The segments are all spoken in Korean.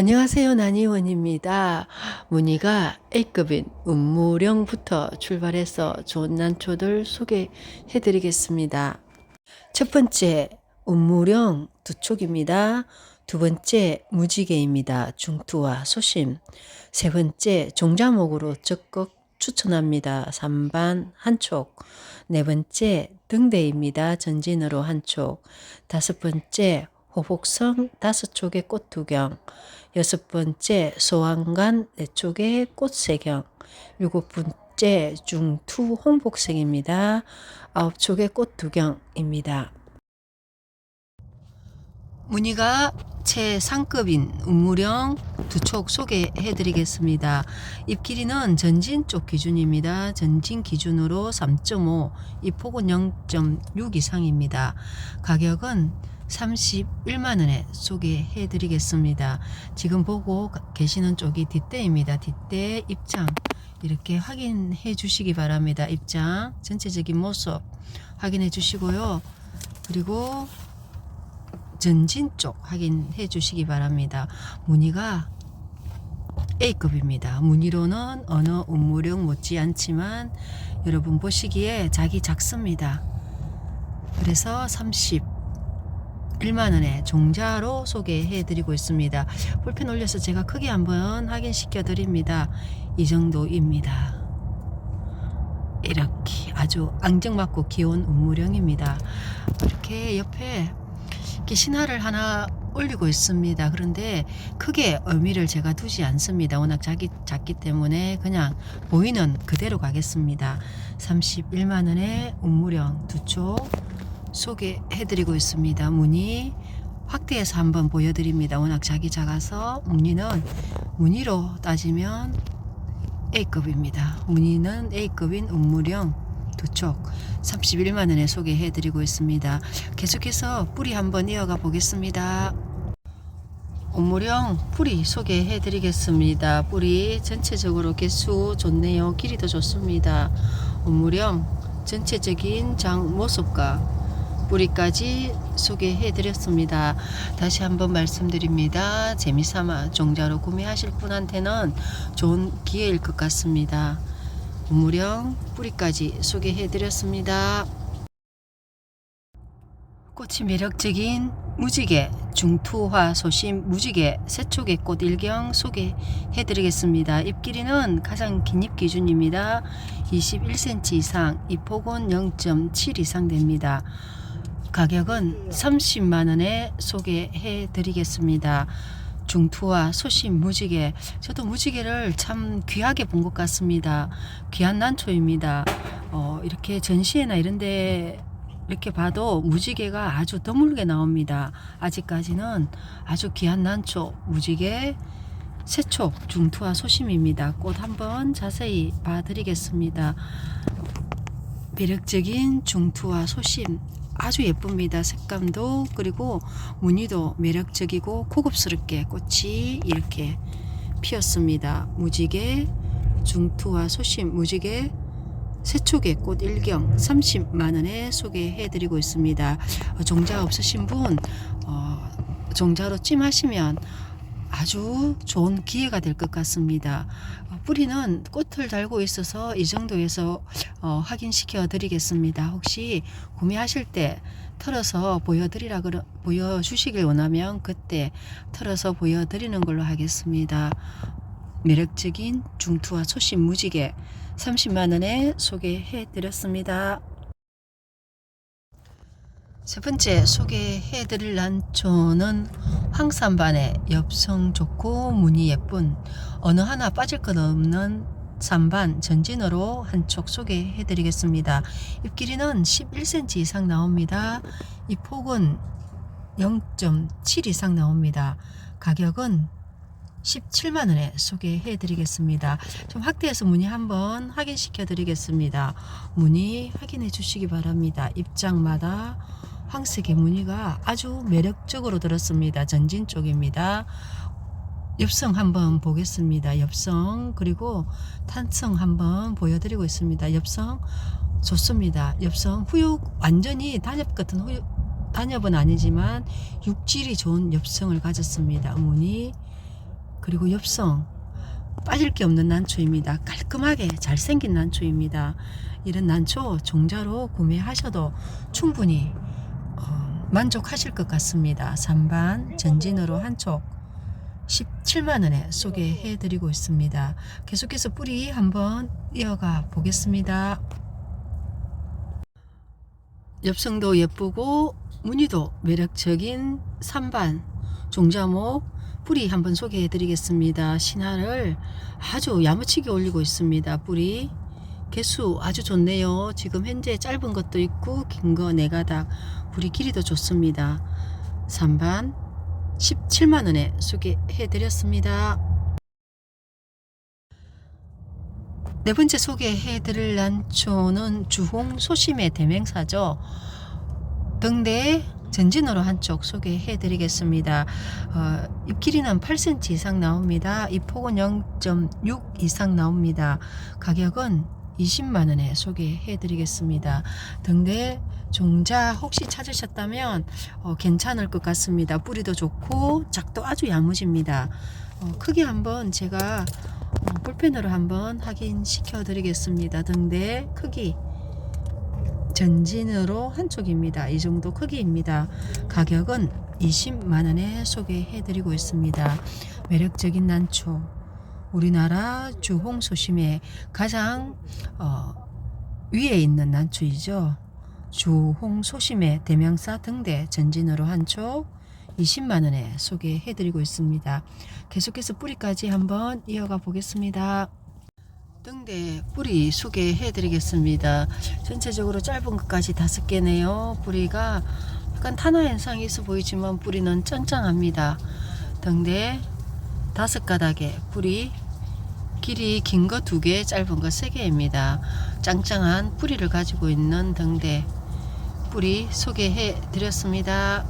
안녕하세요. 난이원입니다. 문의가 A급인 운무령부터 출발해서 좋은 난초들 소개해 드리겠습니다. 첫 번째, 운무령 두 촉입니다. 두 번째, 무지개입니다. 중투와 소심. 세 번째, 종자목으로 적극 추천합니다. 3반 한 촉. 네 번째, 등대입니다. 전진으로 한 촉. 다섯 번째, 호복성 다섯 촉의 꽃 두경. 여섯 번째, 소왕간 네 촉의 꽃 세경. 일곱 번째, 중투 홍복색입니다. 아홉 촉의 꽃 두경입니다. 무늬가 최상급인 운무령 두촉 소개해 드리겠습니다. 잎 길이는 전진 쪽 기준입니다. 전진 기준으로 3.5, 잎 폭은 0.6 이상입니다. 가격은 31만 원에 소개해 드리겠습니다. 지금 보고 계시는 쪽이 뒷대입니다. 뒷대 입장 이렇게 확인해 주시기 바랍니다. 입장 전체적인 모습 확인해 주시고요. 그리고 전진 쪽 확인해 주시기 바랍니다. 무늬가 A급입니다. 무늬로는 어느 운무령 못지않지만 여러분 보시기에 자기 작습니다. 그래서 31만 원에 종자로 소개해 드리고 있습니다. 볼펜 올려서 제가 크게 한번 확인시켜 드립니다. 이 정도입니다. 이렇게 아주 앙증맞고 귀여운 운무령입니다. 이렇게 옆에 이렇게 신화를 하나 올리고 있습니다. 그런데 크게 의미를 제가 두지 않습니다. 워낙 작기, 작기 때문에 그냥 보이는 그대로 가겠습니다. 31만 원의 운무령 두쪽 소개해드리고 있습니다. 무늬 확대해서 한번 보여드립니다. 워낙 작이 작아서 무늬는 무늬로 따지면 A급입니다. 무늬는 A급인 운무령 두촉 31만 원에 소개해 드리고 있습니다. 계속해서 뿌리 한번 이어가 보겠습니다. 온무령 뿌리 소개해 드리겠습니다. 뿌리 전체적으로 개수 좋네요. 길이도 좋습니다. 온무령 전체적인 장 모습과 뿌리까지 소개해 드렸습니다. 다시 한번 말씀드립니다. 재미삼아 종자로 구매하실 분한테는 좋은 기회일 것 같습니다. 무령 뿌리까지 소개해 드렸습니다. 꽃이 매력적인 무지개 중투화 소심 무지개 세촉의 꽃 일경 소개해 드리겠습니다. 잎 길이는 가장 긴 잎 기준입니다. 21cm 이상 잎 폭은 0.7 이상 됩니다. 가격은 30만 원에 소개해 드리겠습니다. 중투와 소심 무지개 저도 무지개를 참 귀하게 본 것 같습니다. 귀한 난초입니다. 어, 이렇게 전시회나 이런데 이렇게 봐도 무지개가 아주 드물게 나옵니다. 아직까지는 아주 귀한 난초 무지개 세촉 중투와 소심입니다. 꽃 한번 자세히 봐드리겠습니다. 매력적인 중투와 소심 아주 예쁩니다. 색감도 그리고 무늬도 매력적이고 고급스럽게 꽃이 이렇게 피었습니다. 무지개 중투와 소심 무지개 세촉의 꽃 일경 30만 원에 소개해 드리고 있습니다. 어, 종자 없으신 분 어, 종자로 찜하시면 아주 좋은 기회가 될 것 같습니다. 어, 뿌리는 꽃을 달고 있어서 이 정도에서 어, 확인시켜 드리겠습니다. 혹시 구매하실 때 털어서 보여드리라 그러, 보여주시길 원하면 그때 털어서 보여드리는 걸로 하겠습니다. 매력적인 중투와 소심 무지개 30만 원에 소개해 드렸습니다. 세 번째 소개해 드릴 난초는 황산반의 엽성 좋고 무늬 예쁜 어느 하나 빠질 것 없는 산반 전진으로 한 촉 소개해 드리겠습니다. 잎 길이는 11cm 이상 나옵니다. 잎 폭은 0.7 이상 나옵니다. 가격은 17만 원에 소개해 드리겠습니다. 좀 확대해서 무늬 한번 확인시켜 드리겠습니다. 무늬 확인해 주시기 바랍니다. 입장마다 황색의 무늬가 아주 매력적으로 들었습니다. 전진 쪽입니다. 엽성 한번 보겠습니다. 엽성 그리고 탄성 한번 보여드리고 있습니다. 엽성 좋습니다. 엽성 후육 완전히 단엽 같은 후육 단엽은 아니지만 육질이 좋은 엽성을 가졌습니다. 무늬 그리고 엽성 빠질 게 없는 난초입니다. 깔끔하게 잘생긴 난초입니다. 이런 난초 종자로 구매하셔도 충분히 어, 만족하실 것 같습니다. 산반 전진으로 한촉 17만 원에 소개해 드리고 있습니다. 계속해서 뿌리 한번 이어가 보겠습니다. 엽성도 예쁘고 무늬도 매력적인 산반 종자목 뿌리 한번 소개해 드리겠습니다. 신화를 아주 야무치게 올리고 있습니다. 뿌리 개수 아주 좋네요. 지금 현재 짧은 것도 있고 긴 거 네 가닥 뿌리 길이도 좋습니다. 산반 17만 원에 소개해 드렸습니다. 네 번째 소개해 드릴 난초는 주홍 소심의 대명사죠. 등대 전진으로 한쪽 소개해 드리겠습니다. 어, 잎 길이는 8cm 이상 나옵니다. 잎 폭은 0.6 이상 나옵니다. 가격은 20만 원에 소개해 드리겠습니다. 등대 종자 혹시 찾으셨다면 어, 괜찮을 것 같습니다. 뿌리도 좋고 작도 아주 야무집니다. 어, 크기 한번 제가 어, 볼펜으로 한번 확인시켜 드리겠습니다. 등대 크기 전진으로 한쪽입니다. 이 정도 크기입니다. 가격은 20만 원에 소개해 드리고 있습니다. 매력적인 난초 우리나라 주홍 소심의 가장 어, 위에 있는 난초이죠. 주홍 소심의 대명사 등대 전진으로 한쪽 20만 원에 소개해 드리고 있습니다. 계속해서 뿌리까지 한번 이어가 보겠습니다. 등대 뿌리 소개해 드리겠습니다. 전체적으로 짧은 것까지 다섯 개네요. 뿌리가 약간 탄화 현상이 있어 보이지만 뿌리는 짱짱합니다. 등대 다섯 가닥에 뿌리 길이 긴 거 두 개, 짧은 거 세 개입니다. 짱짱한 뿌리를 가지고 있는 등대 뿌리 소개해 드렸습니다.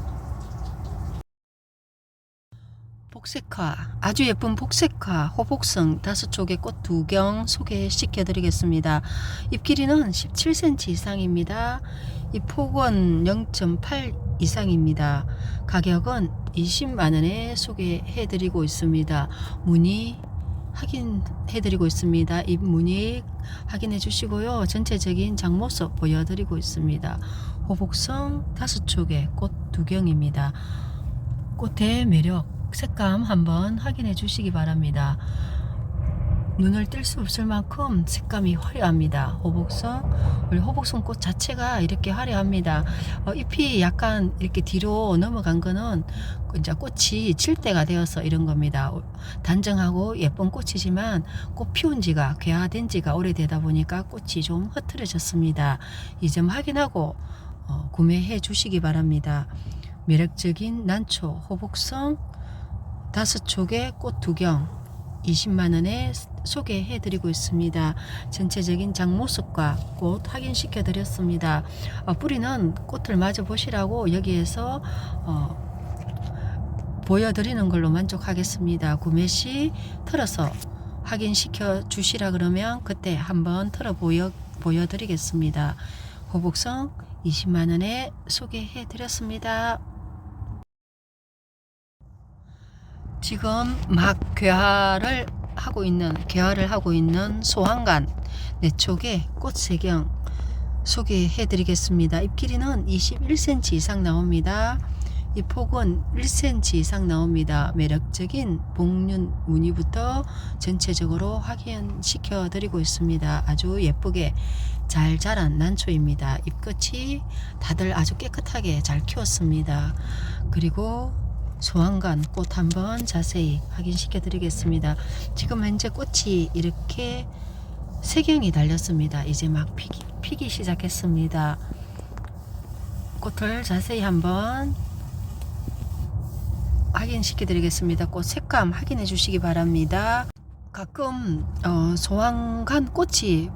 복색화 아주 예쁜 복색화 호복성 다섯 쪽의 꽃 두 경 소개시켜 드리겠습니다. 잎 길이는 17cm 이상입니다. 잎 폭은 0.8 이상입니다. 가격은 20만 원에 소개해 드리고 있습니다. 문의 확인해 드리고 있습니다. 잎 문의 확인해 주시고요. 전체적인 장모습 보여드리고 있습니다. 호복성 다섯 쪽의 꽃 두 경입니다. 꽃의 매력 색감 한번 확인해 주시기 바랍니다. 눈을 뗄수 없을 만큼 색감이 화려합니다. 호복성, 원래 호복성 꽃 자체가 이렇게 화려합니다. 어, 잎이 약간 이렇게 뒤로 넘어간 거는 이제 꽃이 칠 때가 되어서 이런 겁니다. 단정하고 예쁜 꽃이지만 꽃 피운 지가 괴화된 지가 오래되다 보니까 꽃이 좀 흐트러졌습니다. 이 점 확인하고 어, 구매해 주시기 바랍니다. 매력적인 난초 호복성 다섯 촉의 꽃 두경 20만 원에 소개해 드리고 있습니다. 전체적인 장모습과 꽃 확인시켜 드렸습니다. 어, 뿌리는 꽃을 마저 보시라고 여기에서 어, 보여드리는 걸로 만족하겠습니다. 구매 시 털어서 확인시켜 주시라 그러면 그때 한번 털어 보여 보여드리겠습니다. 호복성 20만 원에 소개해 드렸습니다. 지금 막 괴화를 하고 있는 개화를 하고 있는 소황간 내촉의 꽃세경 소개해 드리겠습니다. 잎 길이는 21cm 이상 나옵니다. 이 폭은 1cm 이상 나옵니다. 매력적인 복륜 무늬부터 전체적으로 확인시켜 드리고 있습니다. 아주 예쁘게 잘 자란 난초입니다. 잎끝이 다들 아주 깨끗하게 잘 키웠습니다. 그리고 소환관 꽃 한번 자세히 확인시켜 드리겠습니다. 지금 현재 꽃이 이렇게 세경이 달렸습니다. 이제 막 피기, 피기 시작했습니다. 꽃을 자세히 한번 확인시켜 드리겠습니다. 꽃 색감 확인해 주시기 바랍니다. 가끔 어, 소황간 꽃이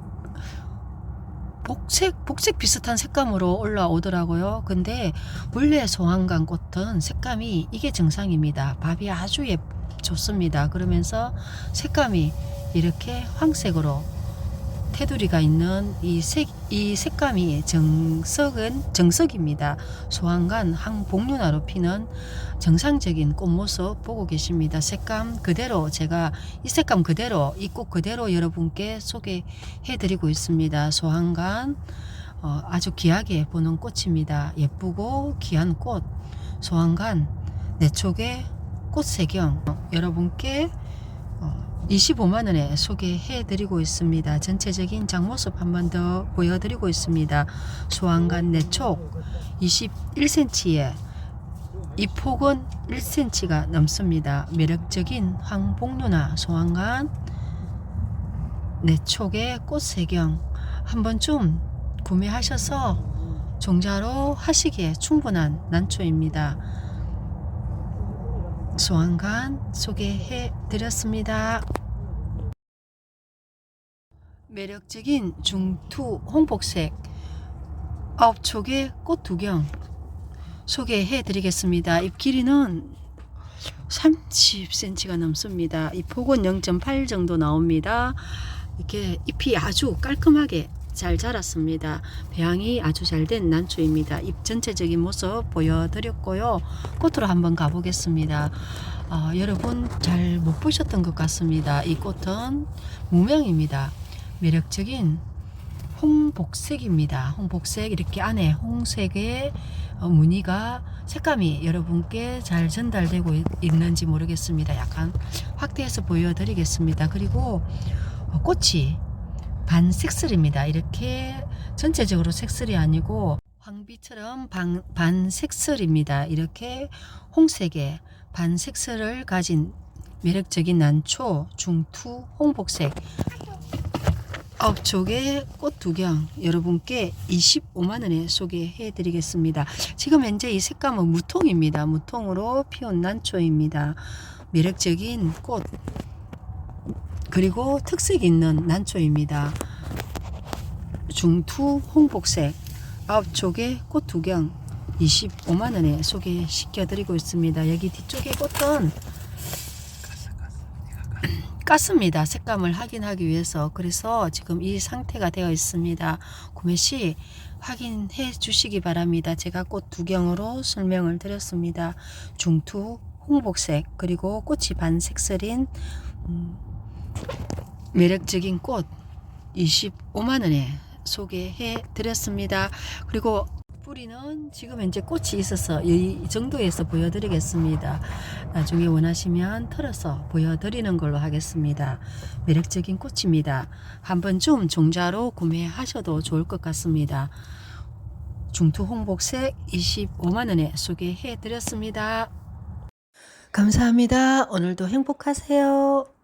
복색 복색 비슷한 색감으로 올라오더라고요. 근데 원래 소황간 꽃은 색감이 이게 정상입니다. 밥이 아주 예 좋습니다. 그러면서 색감이 이렇게 황색으로 테두리가 있는 이 색, 이 색감이 정석은 정석입니다. 소환관 항복륜화로 피는 정상적인 꽃 모습 보고 계십니다. 색감 그대로 제가 이 색감 그대로 이 꽃 그대로 여러분께 소개해 드리고 있습니다. 소환관 어, 아주 귀하게 보는 꽃입니다. 예쁘고 귀한 꽃 소환관 내촉의 꽃세경 여러분께 어, 25만 원에 소개해 드리고 있습니다. 전체적인 장모습 한 번 더 보여드리고 있습니다. 소환관 내촉 21cm에 이 폭은 1cm가 넘습니다. 매력적인 황복류나 소환관 내촉의 꽃세경 한 번쯤 구매하셔서 종자로 하시기에 충분한 난초입니다. 소환관 소개해 드렸습니다. 매력적인 중투 홍복색 아홉 촉의 꽃 두경 소개해 드리겠습니다. 잎 길이는 30cm가 넘습니다. 이 폭은 0.8 정도 나옵니다. 이렇게 잎이 아주 깔끔하게 잘 자랐습니다. 배양이 아주 잘 된 난초입니다. 잎 전체적인 모습 보여드렸고요. 꽃으로 한번 가보겠습니다. 어, 여러분 잘 못 보셨던 것 같습니다. 이 꽃은 무명입니다. 매력적인 홍복색입니다. 홍복색 이렇게 안에 홍색의 어, 무늬가 색감이 여러분께 잘 전달되고 있- 있는지 모르겠습니다. 약간 확대해서 보여드리겠습니다. 그리고 어, 꽃이 반색슬입니다. 이렇게 전체적으로 색슬이 아니고 황비처럼 반, 반색슬입니다. 이렇게 홍색의 반색슬을 가진 매력적인 난초 중투 홍복색 촉의 꽃 두경 여러분께 25만 원에 소개해 드리겠습니다. 지금 현재 이 색감은 무통입니다. 무통으로 피운 난초입니다. 매력적인 꽃 그리고 특색 있는 난초입니다. 중투 홍복색 아홉 촉의 꽃 두경 25만 원에 소개시켜 드리고 있습니다. 여기 뒤쪽의 꽃은 깠습니다. 색감을 확인하기 위해서. 그래서 지금 이 상태가 되어 있습니다. 구매 시 확인해 주시기 바랍니다. 제가 꽃 두경으로 설명을 드렸습니다. 중투, 홍복색, 그리고 꽃이 반색슬인 음, 매력적인 꽃 25만원에 소개해 드렸습니다. 그리고 뿌리는 지금 현재 꽃이 있어서 이 정도에서 보여드리겠습니다. 나중에 원하시면 털어서 보여드리는 걸로 하겠습니다. 매력적인 꽃입니다. 한번 좀 종자로 구매하셔도 좋을 것 같습니다. 중투 홍복색 25만원에 소개해 드렸습니다. 감사합니다. 오늘도 행복하세요.